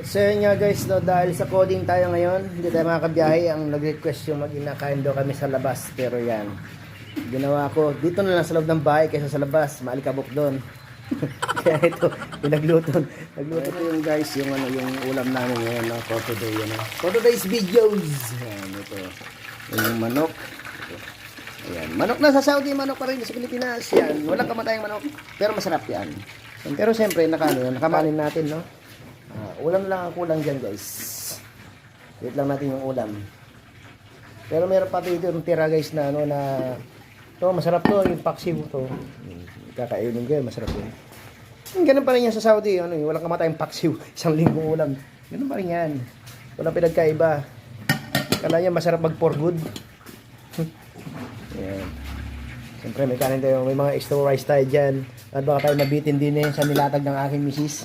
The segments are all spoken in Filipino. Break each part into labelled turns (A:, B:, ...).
A: So yun nga guys, no, dahil sa coding tayo ngayon, hindi tayo makakabiyahe. Ang nag-request yung mag-inakain kami sa labas. Pero yan, ginawa ko, dito na lang sa loob ng bahay kaysa sa labas. Maalikabok doon. Kaya ito, pinagluto. Nagluto ko yung guys, yung ano, yung ulam namin ngayon, no, for today, ano. For today's videos. Yan, ito. Yung manok. Ito. Ayan, manok na sa Saudi, manok pa rin sa Pilipinas. Yan, walang kamatayang manok. Pero masarap yan. Pero siyempre, naka, ano, nakamanin natin, no? Ah, ulam lang ang kulang dyan, guys. Wait lang natin yung ulam. Pero meron pa dito yung tira, guys, na ano, na... To, masarap to, yung paksiw to. Hmm, Kakainin ko masarap yun. Yung ganun pa rin yan sa Saudi, ano, yung walang kamatayang paksiw, isang linggong ulam. Ganun pa rin yan. Walang pinagkaiba. Kala niya masarap mag for good. Yan. Siyempre may kanin tayo, may mga extra rice tayo dyan. At baka tayo mabitin din eh sa nilatag ng aking misis.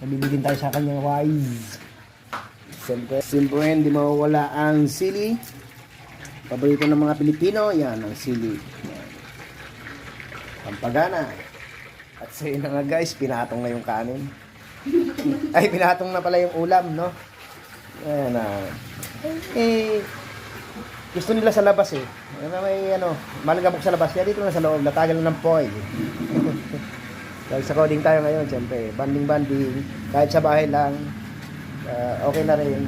A: Nabibigin tayo sa kanyang wise. Siyempre, siyempre hindi mawawala ang sili. Paborito ng mga Pilipino, yan ang sili. Pampagana. At sa na nga guys, pinatong na yung kanin. Ay, pinatong na pala yung ulam, no? Ayan na. Eh, gusto nila sa labas eh. May ano, malagabok sa labas. Kaya dito na sa loob, latagal na ng foil. Dahil sa coding tayo ngayon, siyempre, banding-banding, kahit sa bahay lang, ah, okay na rin.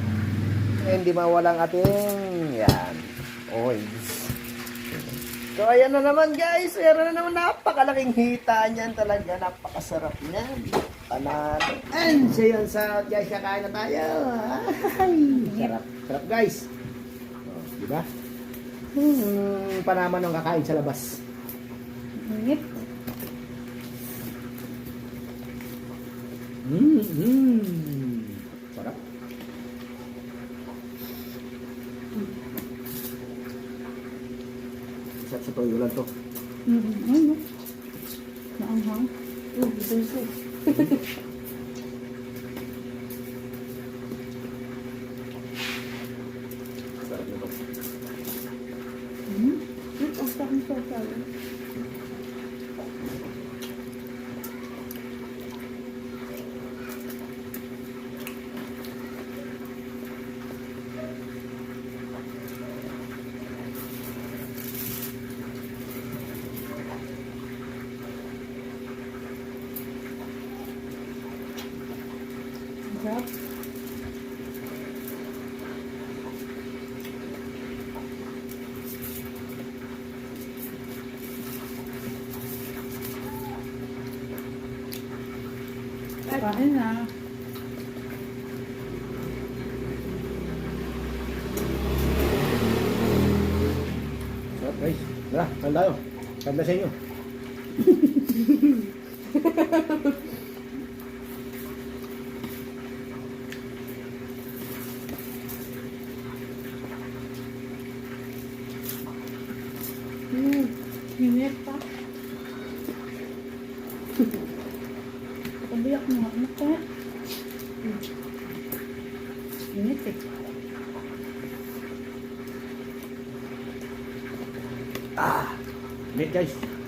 A: Hindi mawala ang ating, yan, oils. So, ayan na naman guys, meron na naman napakalaking hita niyan talaga, napakasarap niyan. Panalo. And so yun, sa guys, kakain na tayo. Ay, sarap, sarap guys. Oh, di ba? Hmm, panama ng kakain sa labas.
B: Init.
A: Mm, mm. Sarap. Sarap sa tuyulan to.
B: Mm-hmm. Ano? Maanghang. Oh, gusto
A: Sarap.
B: Kain na.
A: Sarap guys. Tara, saan tayo? Saan sa inyo?
B: Hmm. Init pa. Kabiyak mo nga. Ano? Hmm. Init eh.
A: Meet guys.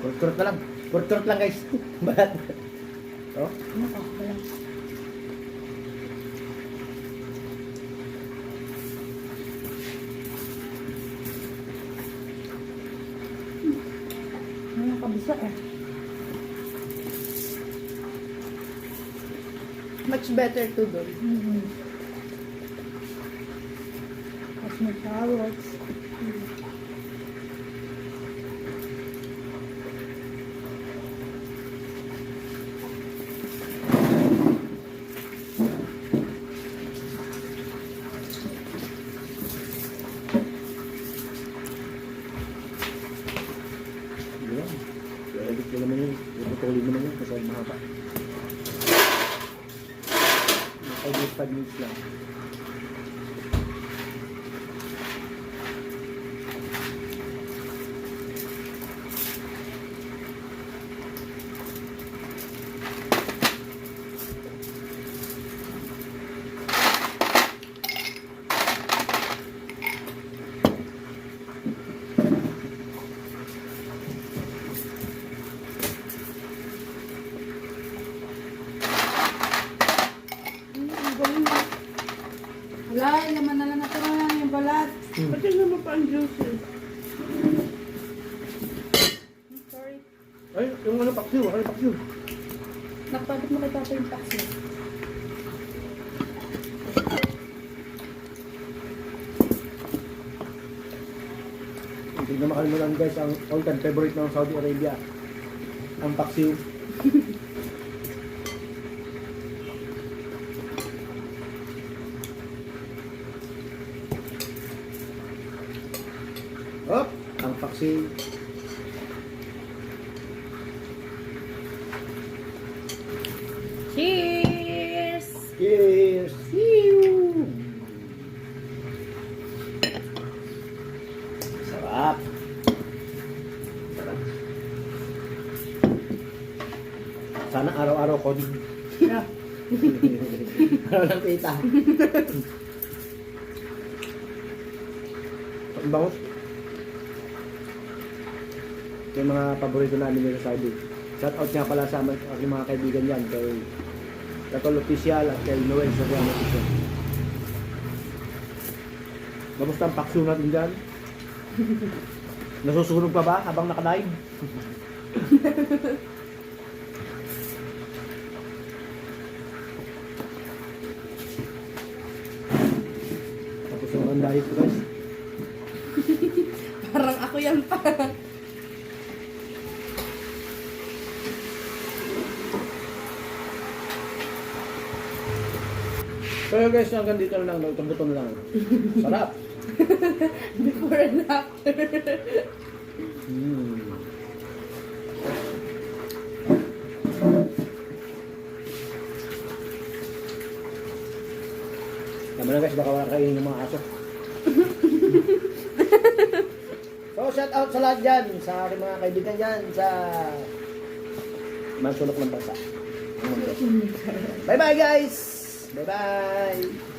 A: Kurot-kurot na lang. Kurot-kurot lang guys. Balat. Oh,
B: Ano ka? Ano nakabisa eh.
C: Much better to go.
B: Mm-hmm. Tapos may carrots.
A: yun. Ko naman yun. Ipatuloy naman yun kasi mahaba. 5 minutes, 5 minutes lang.
B: Wala, laman na lang na pero lang yung balat.
A: Hmm.
C: Pati naman pa ang juicy.
B: Sorry.
A: Ay, yung ano, paksiw, ano paksiw?
B: Nakapagod mo kay Papa yung paksi.
A: Hindi na makalimutan guys, ang all-time favorite ng Saudi Arabia. Ang paksiw. Hop! Ang paksiw.
B: Cheers!
A: Cheers! Sarap! Sarap. Sana araw-araw ko. Araw ng tita. Ang bangus. Ito yung mga paborito namin dito sa Saudi. Shout out nga pala sa aking mga kaibigan yan. Kay Katol Official at kay Noel Soriano Official. Kamusta ang pakso natin dyan? Nasusunog pa ba habang nakalive? Yung ang diet ko guys.
B: Parang ako yan pa.
A: So yun guys, hanggang dito na lang. Itong buto na lang. Sarap!
B: Before and after.
A: Mm. Na guys, baka wala kainin ng mga aso. so shout out sa lahat dyan, sa aking mga kaibigan dyan, sa Mansulok ng Bansa. Bye bye guys! Bye bye!